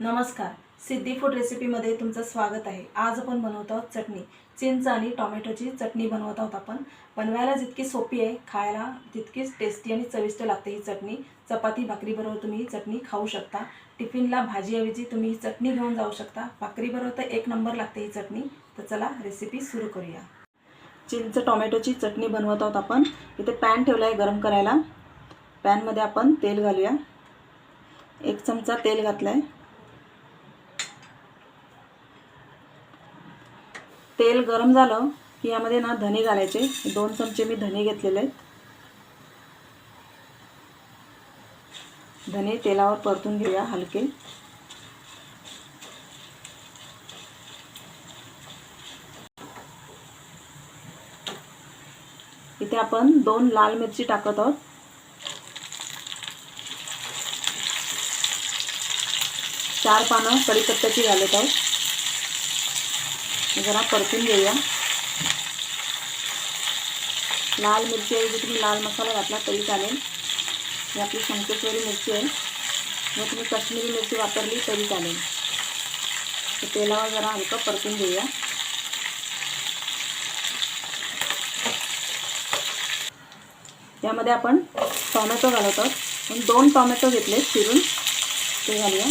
नमस्कार. सिद्धी फूड रेसिपीमध्ये तुमचं स्वागत आहे. आज आपण बनवत आहोत चटणी. चिंच आणि टोमॅटोची चटणी बनवत आहोत आपण. बनवायला जितकी सोपी आहे खायला तितकीच टेस्टी आणि चविष्ट लागते ही चटणी. चपाती भाकरीबरोबर तुम्ही ही चटणी खाऊ शकता. टिफिनला भाजीऐवजी तुम्ही ही चटणी घेऊन जाऊ शकता. भाकरीबरोबर तर एक नंबर लागते ही चटणी. तर चला रेसिपी सुरू करूया. चिंच टोमॅटोची चटणी बनवत आहोत आपण. इथे पॅन ठेवला आहे गरम करायला. पॅनमध्ये आपण तेल घालूया. एक चमचा तेल घातला आहे तेल गरम झालं की यामध्ये ना धने घालायचे. दोन चमचे मी धने घेतलेले आहेत. धने तेलावर परतून घेऊया हलके. इथे आपण दोन लाल मिरची टाकत आहोत. चार पानं कढीपत्त्याची घालत आहोत. जरा परतून घेऊया. लाल मिरची ऐवजी तुम्ही लाल मसाला घातला तरी चालेल. ही आपली शंकेश्वरी मिरची आहे. जर तुम्ही काश्मीरी मिरची वापरली तरी चालेल. तर तेलावर जरा हलकं परतून घेऊया. यामध्ये आपण टॉमॅटो घालत आहोत. पण दोन टॉमॅटो घेतले चिरून. ते घालूया.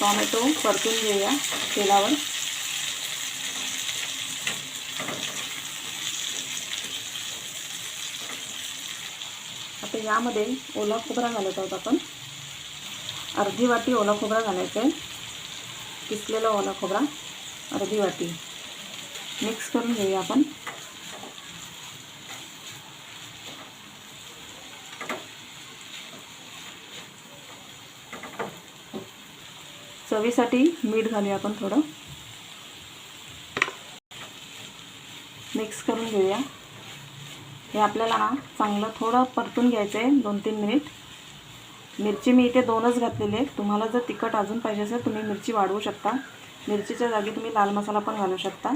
टॉमॅटो परतून घेऊया तेलावर. आता यामध्ये ओला खोबरा घालत आहोत आपण. अर्धी वाटी ओला खोबरा घालायचा आहे. किसलेला ओला खोबरा अर्धी वाटी. मिक्स करून घेऊया आपण. चवीसाठी मीठ घालूया आपण थोडं. मिक्स करून घेऊया. हे आपल्याला ना चांगलं थोडं परतून घ्यायचं आहे दोन तीन मिनिट मिरची मी इथे दोनच घातलेली आहे तुम्हाला जर तिखट अजून पाहिजे असेल तुम्ही मिरची वाढवू शकता. मिरचीच्या जागी तुम्ही लाल मसाला पण घालू शकता.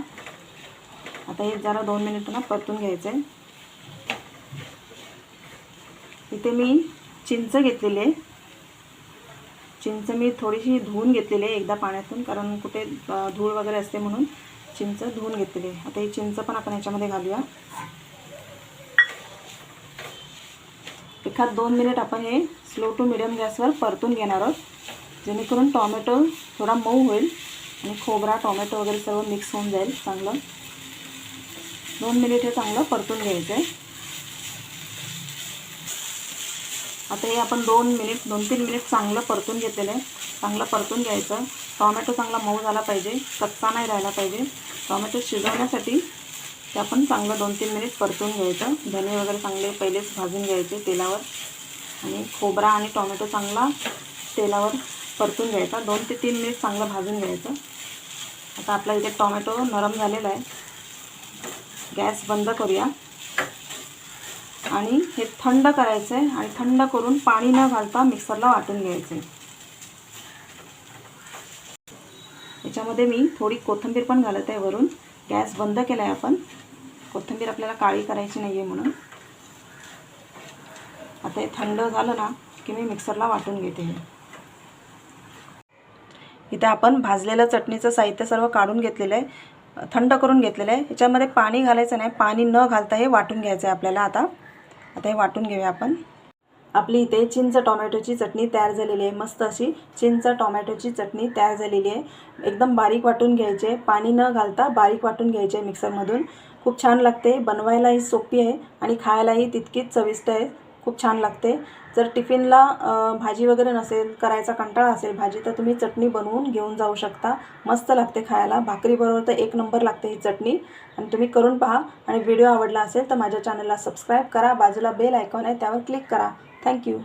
आता हे जरा दोन मिनिट ना परतून घ्यायचं आहे इथे मी चिंच घेतलेली आहे. चिंच मी थोडीशी धुवून घेतलेली आहे एकदा पाण्यातून कारण कुठे धूळ वगैरे असते म्हणून चिंच धुवून घेतलेली आहे. आता ही चिंच पण आपण याच्यामध्ये घालूया. एखाद दोन मिनिट आपण हे स्लो टू मिडियम गॅसवर परतून घेणार आहोत जेणेकरून टॉमॅटो थोडा मऊ होईल आणि खोबरा टॉमॅटो वगैरे सर्व मिक्स होऊन जाईल चांगलं. दोन मिनिट हे चांगलं परतून घ्यायचं आहे. आता हे आपण दोन मिनिट दोन तीन मिनिट चांगलं परतून घेतलेलं आहे. चांगलं परतून घ्यायचं. टॉमॅटो चांगला मऊ झाला पाहिजे. कच्चा नाही राहिला पाहिजे. टॉमॅटो शिजवण्यासाठी ते आपण चांगलं दोन तीन मिनिट परतून घ्यायचं. धने वगैरे चांगले पहिलेच भाजून घ्यायचे तेलावर. आणि खोबरा आणि टॉमॅटो चांगला तेलावर परतून घ्यायचा. दोन ते तीन मिनिट चांगलं भाजून घ्यायचं. आता आपल्या इथे टॉमॅटो नरम झालेला आहे. गॅस बंद करूया. आणि हे थंड करायचं आहे आणि थंड करून पाणी न घालता मिक्सरला वाटून घ्यायचं आहे. याच्यामध्ये मी थोडी कोथिंबीर पण घालत आहे वरून. गॅस बंद केला आहे आपण. कोथिंबीर आपल्याला काळी करायची नाही आहे म्हणून. आता हे थंड झालं ना की मी मिक्सरला वाटून घेते हे. इथे आपण भाजलेलं चटणीचं साहित्य सर्व काढून घेतलेलं आहे. थंड करून घेतलेलं आहे. याच्यामध्ये पाणी घालायचं नाही. पाणी न घालता हे वाटून घ्यायचं आहे आपल्याला आता. आता हे वाटून घेऊया आपण. आपली इथे चिंच टोमॅटोची चटणी तयार झालेली आहे. मस्त अशी चिंच टोमॅटोची चटणी तयार झालेली आहे. एकदम बारीक वाटून घ्यायचे. पाणी न घालता बारीक वाटून घ्यायचे मिक्सरमधून. खूप छान लागते. बनवायलाही सोपी आहे आणि खायलाही तितकीच चविष्ट आहे. खूप छान लागते. जर टिफिनला भाजी वगैरे नसेल करायचा कंटाळा असेल भाजी तर तुम्ही चटणी बनवून घेऊन जाऊ शकता. मस्त लागते खायला. भाकरीबरोबर तर एक नंबर लागते ही चटणी. आणि तुम्ही करून पहा. आणि व्हिडिओ आवडला असेल तर माझ्या चॅनलला सबस्क्राईब करा. बाजूला बेल आयकॉन आहे त्यावर क्लिक करा. थँक्यू